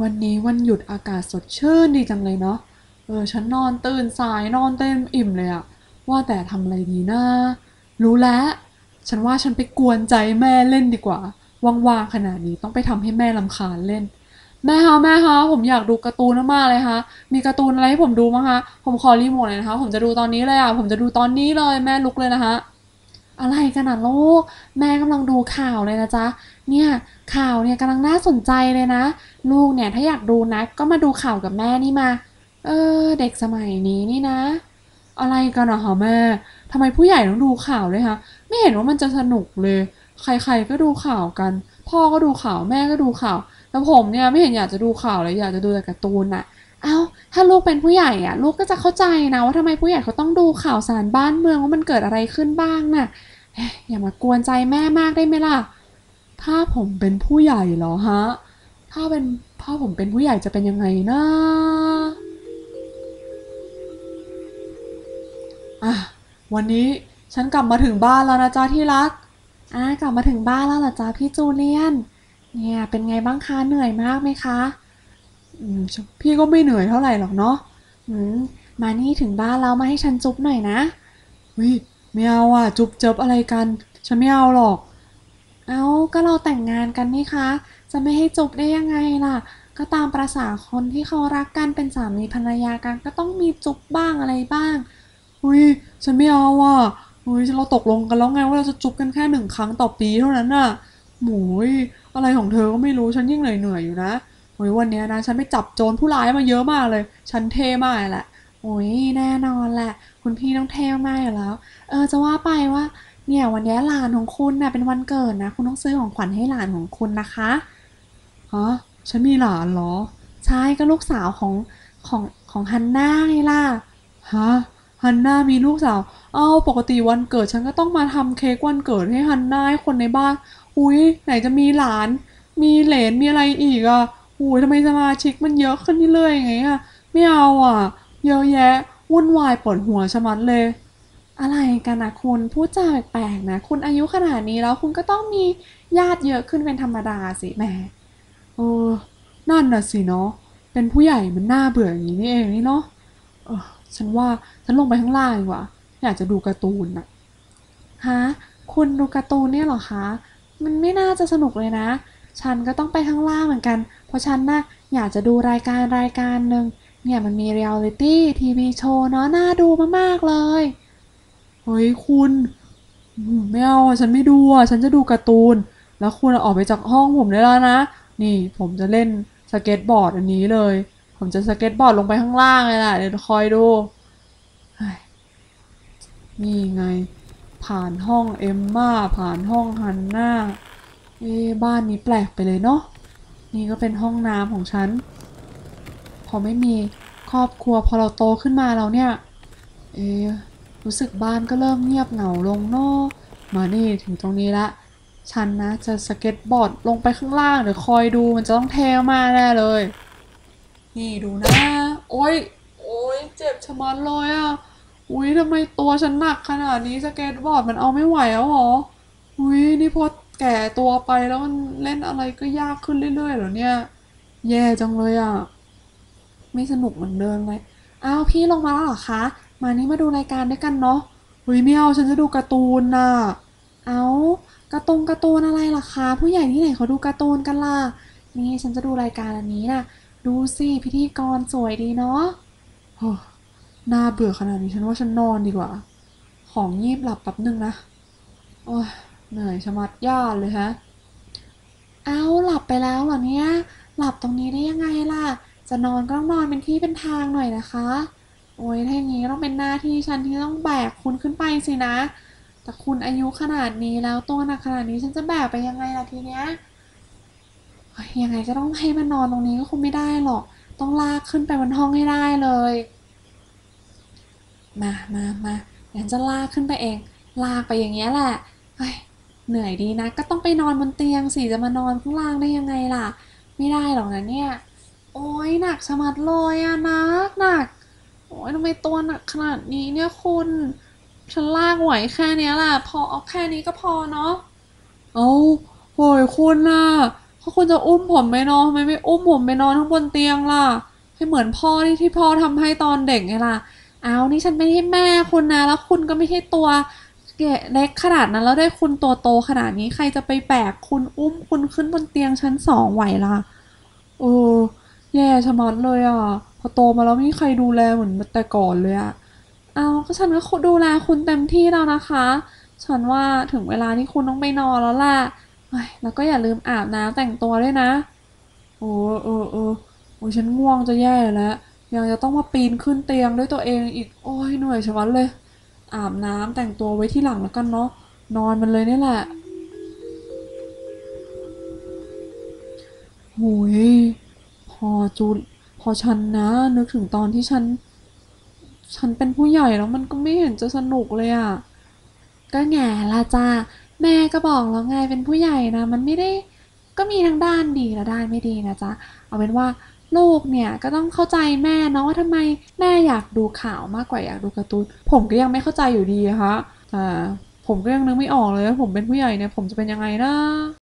วันนี้วันหยุดอากาศสดชื่นดีจังเลยเนาะ เออ ฉันนอนตื่นสายนอนเต็มอิ่มเลยอะว่าแต่ทำอะไรดีนะ รู้แล้ว ฉันว่าฉันไปกวนใจแม่เล่นดีกว่า ว่างๆขนาดนี้ต้องไปทำให้แม่ลำคาญเล่น แม่ฮะแม่ฮะผมอยากดูการ์ตูนมากๆเลยฮะมีการ์ตูนอะไรให้ผมดูมั้งฮะผมขอรีโมทหน่อยนะคะ ผมจะดูตอนนี้เลยอะผมจะดูตอนนี้เลยแม่ลุกเลยนะฮะ อะไรกันน่ะลูก แม่กำลังดูข่าวเลยนะจ๊ะ เนี่ยข่าวเนี่ยกำลังน่าสนใจเลยนะ ลูกเนี่ยถ้าอยากดูนะ ก็มาดูข่าวกับแม่นี่มา เออ เด็กสมัยนี้นี่นะ อะไรกันอะคะแม่ทำไมผู้ใหญ่ต้องดูข่าวเลยฮะ ไม่เห็นว่ามันจะสนุกเลย ใครๆก็ดูข่าวกัน พ่อก็ดูข่าวแม่ก็ดูข่าว แล้วผมเนี่ยไม่เห็นอยากจะดูข่าวเลยอยากจะดูแต่การ์ตูนน่ะเอ้าถ้าลูกเป็นผู้ใหญ่อะลูกก็จะเข้าใจนะว่าทำไมผู้ใหญ่เขาต้องดูข่าวสารบ้านเมืองว่ามันเกิดอะไรขึ้นบ้างน่ะเอ๊ะอย่ามากวนใจแม่มากได้ไหมล่ะ ถ้าผมเป็นผู้ใหญ่เหรอฮะ ถ้าเป็นถ้าผมเป็นผู้ใหญ่จะเป็นยังไงนะอะวันนี้ฉันกลับมาถึงบ้านแล้วนะจ๊ะที่รักอ่ากลับมาถึงบ้านแล้วเหรอจ๊ะพี่จูเลียน เนี่ยเป็นไงบ้างคะเหนื่อยมากไหมคะอืมพี่ก็ไม่เหนื่อยเท่าไหร่หรอกเนาะอืมมานี่ถึงบ้านแล้วมาให้ฉันจุ๊บหน่อยนะวิไม่เอาอะจุ๊บเจิบอะไรกัน ฉันไม่เอาหรอก เอาก็เราแต่งงานกันนี่คะ จะไม่ให้จุ๊บได้ยังไงล่ะ ก็ตามประษาคนที่เขารักกันเป็นสามีภรรยากันก็ต้องมีจุ๊บบ้างอะไรบ้างอุ้ยฉันไม่เอาอะอุ้ยเราตกลงกันแล้วไงว่าเราจะจุ๊บกันแค่หนึ่งครั้งต่อปีเท่านั้นน่ะ หมูยอะไรของเธอก็ไม่รู้ฉันยิ่งเหนื่อยเหนื่อยๆอยู่นะโอ้ยวันนี้นะฉันไปจับโจรผู้ร้ายมาเยอะมากเลย ฉันเท่มากแหละโอ้ยแน่นอนแหละ คุณพี่ต้องเท่มากอยู่แล้ว เออจะว่าไปว่า เนี่ยวันนี้หลานของคุณน่ะเป็นวันเกิดนะ คุณต้องซื้อของขวัญให้หลานของคุณนะคะฮะฉันมีหลานเหรอ ใช่ก็ลูกสาวของของของฮันน่าไงล่ะฮะ ฮันน่ามีลูกสาว เอ้าปกติวันเกิดฉันก็ต้องมาทำเค้กวันเกิดให้ฮันน่าให้คนในบ้าน อุ้ยไหนจะมีหลาน มีเหลนมีอะไรอีกอะอุ้ยทำไมสมาชิกมันเยอะขึ้นเรื่อยๆอย่างเงี้ยไม่เอาอะ เยอะแยะวุ่นวายปวดหัวชะมัดเลย อะไรกันนะคุณพูดจาแปลกๆนะ คุณอายุขนาดนี้แล้วคุณก็ต้องมีญาติเยอะขึ้นเป็นธรรมดาสิแหมเออนั่นน่ะสิเนาะเป็นผู้ใหญ่มันน่าเบื่ออย่างนี้นี่เองนี่เนาะ ฉันว่าฉันลงไปข้างล่างดีกว่า อยากจะดูการ์ตูนน่ะฮะคุณดูการ์ตูนเนี่ยหรอคะ มันไม่น่าจะสนุกเลยนะ ฉันก็ต้องไปข้างล่างเหมือนกัน เพราะฉันน่ะอยากจะดูรายการรายการหนึ่งเนี่ยมันมีเรียลลิตี้ทีวีโชว์เนาะน่าดูมากๆเลย เฮ้ยคุณไม่เอาฉันไม่ดูอะ ฉันจะดูการ์ตูน แล้วคุณออกไปจากห้องผมได้แล้วนะ นี่ผมจะเล่นสเก็ตบอร์ดอันนี้เลย ผมจะสเก็ตบอร์ดลงไปข้างล่างเลยล่ะ เดี๋ยวคอยดู นี่ไง ผ่านห้องเอมม่าผ่านห้องฮันน่าเอ๊บ้านนี้แปลกไปเลยเนาะ นี่ก็เป็นห้องน้ำของฉัน พอไม่มีครอบครัวพอเราโตขึ้นมาแล้วเนี่ย เอ๊รู้สึกบ้านก็เริ่มเงียบเหงาลงเนาะมานี่ถึงตรงนี้ละ ฉันนะจะสเก็ตบอร์ดลงไปข้างล่างเดี๋ยวคอยดูมันจะต้องเทมาแน่เลย นี่ดูนะ โอ๊ยโอ๊ยเจ็บชะมัดเลยอะ อุ้ยทำไมตัวฉันหนักขนาดนี้สเก็ตบอร์ดมันเอาไม่ไหวแล้วหรอ อุ้ยนี่พอแก่ตัวไปแล้วมันเล่นอะไรก็ยากขึ้นเรื่อยๆเหรอเนี่ย แย่จังเลยอะ ไม่สนุกเหมือนเดิมเลย อ้าวพี่ลงมาแล้วเหรอคะ มานี่มาดูรายการด้วยกันเนาะ อุ้ยไม่เอาฉันจะดูการ์ตูนน่ะ เอาการ์ตูนการ์ตูนอะไรล่ะคะ ผู้ใหญ่ที่ไหนเขาดูการ์ตูนกันล่ะ นี่ฉันจะดูรายการอันนี้น่ะ ดูสิพิธีกรสวยดีเนาะโอ้น่าเบื่อขนาดนี้ฉันว่าฉันนอนดีกว่า ของยีบหลับแป๊บนึงนะ โอ้ยเหนื่อยชะมัดย่าเลยฮะ เอาหลับไปแล้วเหรอเนี่ย หลับตรงนี้ได้ยังไงล่ะ จะนอนก็ต้องนอนเป็นที่เป็นทางหน่อยนะคะ โอ้ยถ้าอย่างนี้ต้องเป็นหน้าที่ฉันที่ต้องแบกคุณขึ้นไปสินะ แต่คุณอายุขนาดนี้แล้วตัวหนักขนาดนี้ฉันจะแบกไปยังไงล่ะทีเนี้ย ยังไงก็ต้องให้มันนอนตรงนี้ก็คงไม่ได้หรอก ต้องลากขึ้นไปบนห้องให้ได้เลย มามามางั้นจะลากขึ้นไปเอง ลากไปอย่างเงี้ยแหละเหนื่อยดีนะ ก็ต้องไปนอนบนเตียงสิจะมานอนข้างล่างได้ยังไงล่ะ ไม่ได้หรอกนะเนี่ย โอ้ยหนักชะมัดเลยอะหนักหนักโอ้ยทำไมตัวหนักขนาดนี้เนี่ยคุณฉันลากไหวแค่นี้แหละพอเอาแค่นี้ก็พอเนาะเอาโอ้ยคุณน่ะ ถ้าคุณจะอุ้มผมไปนอนทำไมไม่อุ้มผมไปนอนข้างบนเตียงล่ะ ให้เหมือนพ่อที่ที่พ่อทำให้ตอนเด็กไงล่ะ เอานี่ฉันไม่ใช่แม่คุณนะ แล้วคุณก็ไม่ใช่ตัวเล็กขนาดนั้นแล้วได้คุณตัวโตขนาดนี้ใครจะไปแบกคุณอุ้มคุณขึ้นบนเตียงชั้นสองไหวล่ะเออแย่ชะมัดเลยอะ พอโตมาแล้วไม่มีใครดูแลเหมือนแต่ก่อนเลยอะเอาก็ฉันก็ดูแลคุณเต็มที่แล้วนะคะ ฉันว่าถึงเวลาที่คุณต้องไปนอนแล้วล่ะ แล้วก็อย่าลืมอาบน้ำแต่งตัวด้วยนะ โอ้เออเออโอ้ฉันง่วงจะแย่แล้วยังจะต้องมาปีนขึ้นเตียงด้วยตัวเองอีก โอ้ยเหนื่อยชะมัดเลย อาบน้ำแต่งตัวไว้ที่หลังแล้วกันเนาะ นอนมันเลยนี่แหละโหยพอจูพอฉันนะนึกถึงตอนที่ฉัน ฉันเป็นผู้ใหญ่แล้วมันก็ไม่เห็นจะสนุกเลยอะ่ะ ก็แง่ละจ้า แม่ก็บอกแล้วไงเป็นผู้ใหญ่นะ มันไม่ได้ก็มีทั้งด้านดีและด้านไม่ดีนะจ๊ะ เอาเป็นว่าลูกเนี่ยก็ต้องเข้าใจแม่เนาะว่าทำไมแม่อยากดูข่าวมากกว่าอยากดูการ์ตูน ผมก็ยังไม่เข้าใจอยู่ดีอะคะอ่าผมก็ยังนึกไม่ออกเลยว่าผมเป็นผู้ใหญ่เนี่ยผมจะเป็นยังไงนะ